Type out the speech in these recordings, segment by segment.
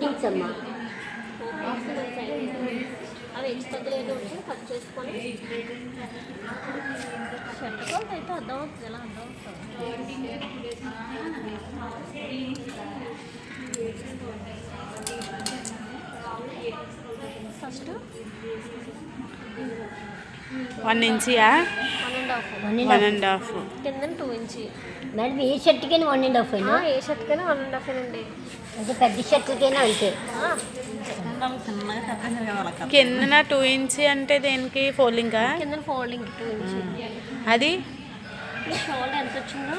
Foldings అమ్మా. అవి హెచ్చు తగ్గలేదు వచ్చి కట్ చేసుకొని షర్ట్ కోట్ అయితే అర్థం అవుతుంది ఎలా అర్థం అవుతుంది. ఫస్ట్ వన్ ఇంచియా వన్ అండ్ హాఫ్ కింద టూ ఇంచి మేడం ఏ షర్ట్కైనా వన్ అండ్ హాఫ్ అయినా ఏ షర్ట్కైనా వన్ అండ్ హాఫ్ అండి? అంటే పెద్ద షర్ట్లకైనా అంతే. కిందన టూ ఇంచి అంటే దేనికి? ఫోల్డింగా కింద ఫోల్డింగ్ టూ ఇంచి అది? ఈ షోల్డర్ ఎంత వచ్చిందో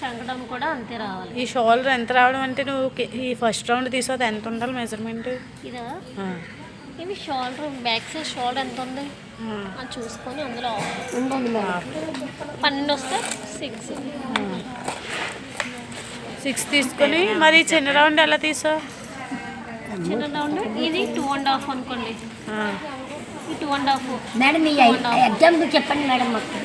చంకడం కూడా అంతే రావాలి. ఈ షోల్డర్ ఎంత రావడం అంటే నువ్వు ఈ ఫస్ట్ రౌండ్ తీసుకోదు ఎంత ఉండాలి మెజర్మెంట్ ఇదా? ఇవి షోల్డర్? బ్యాక్ సైడ్ షోల్డర్ ఎంత ఉంది? అని చూసుకొని అందులో పన్నెండు వస్తే సిక్స్ సిక్స్ తీసుకొని మరి చిన్న రౌండ్ ఎలా తీసా? చిన్న రౌండ్. ఇది టూ అండ్ హాఫ్ అనుకోండి. ఈ టూ అండ్ హాఫ్ మేడం ఈ ఎగ్జాంపుల్ చెప్పండి మేడం మాకు.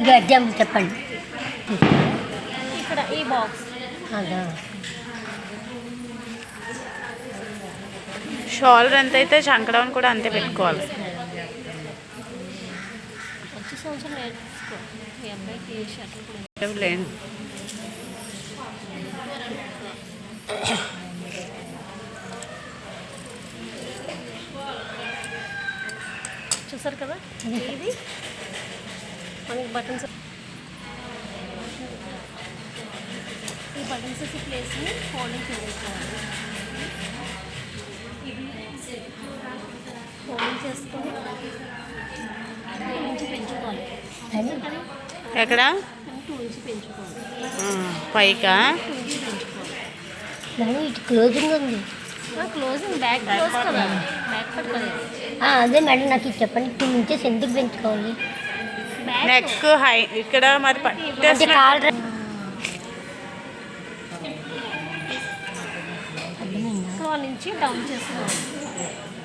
ఇది ఎగ్జాంపుల్ చెప్పండి. ఇక్కడ ఈ బాక్స్ అదా. షోల్డర్ ఎంత అయితే చంకడం కూడా అంతే పెట్టుకోవాలి. చూసారు కదా? ఇది? మనకి బటన్స్ ఈ బటన్స్ ప్లేస్ని ఫోల్డింగ్ చేసుకోవాలి చేసుకొని పెంచుకోవాలి ఎక్కడ? టూ పెంచుకోవాలి పైకా? టూ పెంచుకోవాలి ఇటు క్లోజింగ్ ఉంది. క్లోజింగ్ బ్యాక్ క్లోజ్ కదా బ్యాక్ పట్ కదా ఆ, అదే మేడం నాకు ఇది చెప్పండి. టూ ఇంచెస్ ఎందుకు పెంచుకోవాలి? నెక్ హై ఇక్కడ మరి ఇంచి డౌన్ చేసుకోవాలి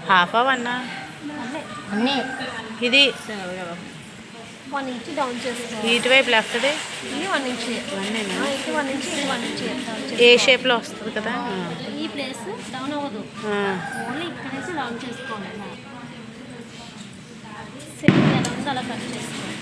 హాఫ్ అవన్నా అన్నీ. ఇది వన్ ఇంచి డౌన్ ఇటువైపు లెఫ్ట్ది ఇది వన్ ఇంచి. ఇది వన్ ఇంచి ఇది వన్ ఇంచి. ఏ. షేప్లో వస్తుంది కదా? ఈ ప్లేస్ డౌన్ అవ్వదు. ఓన్లీ ఇక్కడ నుంచి డౌన్ చేసుకోవాలి. ఉందో అలా కట్ చేసుకోవాలి.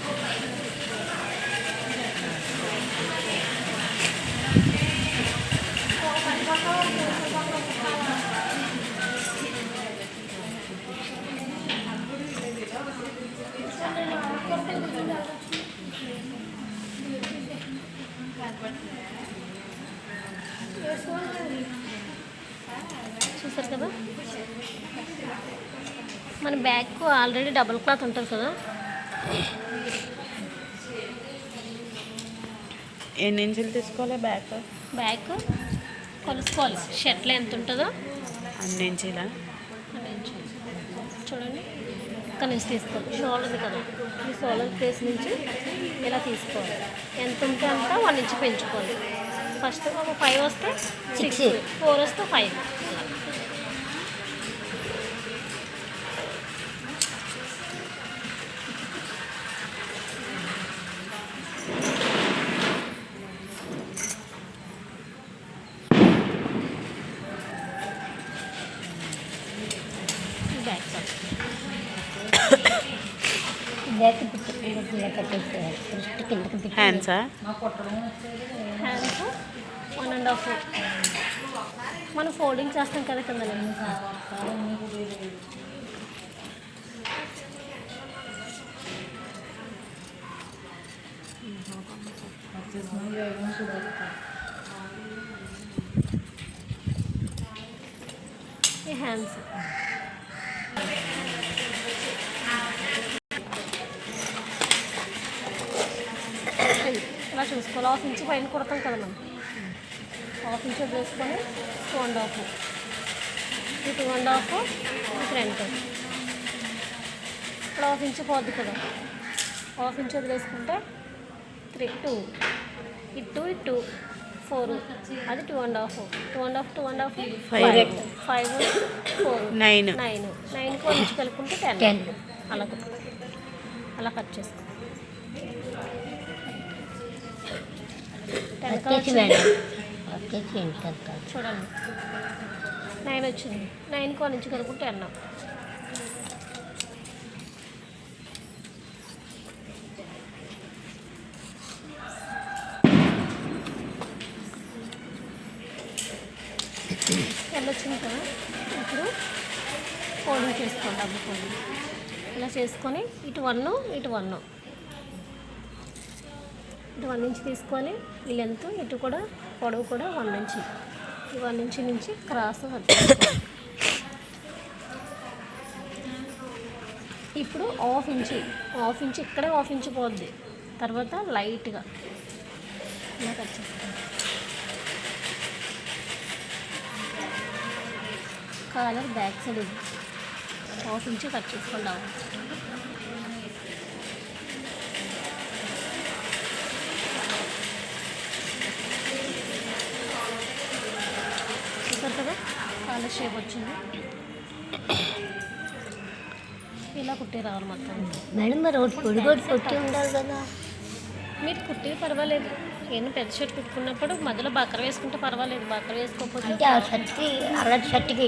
చూసారు కదా? మన బ్యాగ్ ఆల్రెడీ డబుల్ క్లాత్ ఉంటుంది కదా? ఎన్ని ఇంచులు తీసుకోవాలి బ్యాక్ బ్యాగ్ కొలుసుకోవాలి. షర్ట్లో ఎంత ఉంటుందో? అన్ని ఇంచులా. చూడండి. ఇక్కడ నుంచి తీసుకోవాలి. షోల్డర్ ఉంది కదా. ఈ షోల్డర్ ప్లేస్ నుంచి ఇలా తీసుకోవాలి. ఎంత ఉంటే అంత వన్ ఇంచ్ పెంచుకోవాలి. ఫస్ట్ ఒక ఫైవ్ వస్తే సిక్స్. ఫోర్ వస్తే ఫైవ్. హ్యాండ్సా హ్యాండ్స్ వన్ అండ్ హాఫ్ మనం ఫోల్డింగ్ చేస్తాం కదా కింద హ్యాండ్స్ ఇలా చూసుకోవాలి. హాఫ్ ఇంచ్ పైన కుడతాం కదా మనం. హాఫ్ ఇంచ్ వదిలేసుకొని టూ అండ్ హాఫ్. ఈ టూ అండ్ హాఫ్ ఈ ఫ్రంట్ ఇక్కడ హాఫ్. ఇంచ్ పోద్ది కదా. హాఫ్ ఇంచ్ వదిలేసుకుంటే త్రీ టూ. ఇటు ఇటు ఫోర్. అది two and half. Two and half two and half Five. Five. Four. Nine nine one inch కలుపుకుంటే టెన్. అలా అలా కట్ చేసుకో. వచ్చేసి చూడండి. నైన్ వచ్చింది. నైన్కి వన్ నుంచి కలుపుకుంటే టెన్ వచ్చింది కదా. ఇప్పుడు ఫోల్డింగ్ చేసుకోండి డబ్బు ఫోల్డింగ్ ఇలా చేసుకొని ఇటు వన్ ఇటు వన్ ఇటు వన్ ఇంచ్ తీసుకొని ఈ లెంత్ ఇటు కూడా పొడవు కూడా వన్ ఇంచ్. ఈ వన్ ఇంచ్ నుంచి క్రాస్ ఇప్పుడు హాఫ్ ఇంచ్ హాఫ్ ఇంచ్ ఇక్కడే హాఫ్ ఇంచ్ పోద్ది. తర్వాత లైట్గా. ఇలా కట్ చేసుకోవాలి collar back side half inch cut చేసుకోండి హాఫ్ ఇంచ్ చూసారు కదా కాలర్ షేప్ వచ్చింది. ఇలా కుట్టే రావాలి మొత్తం. మేడం మరి ఒకటి పొడి కొట్టి ఉండాలి కదా. మీరు కుట్టే పర్వాలేదు. నేను పెద్ద షర్ట్ కుట్టుకున్నప్పుడు మధ్యలో బక్కర వేసుకుంటే పర్వాలేదు. బక్కర వేసుకోకపోతే షర్ట్కి అలాంటి షర్ట్కి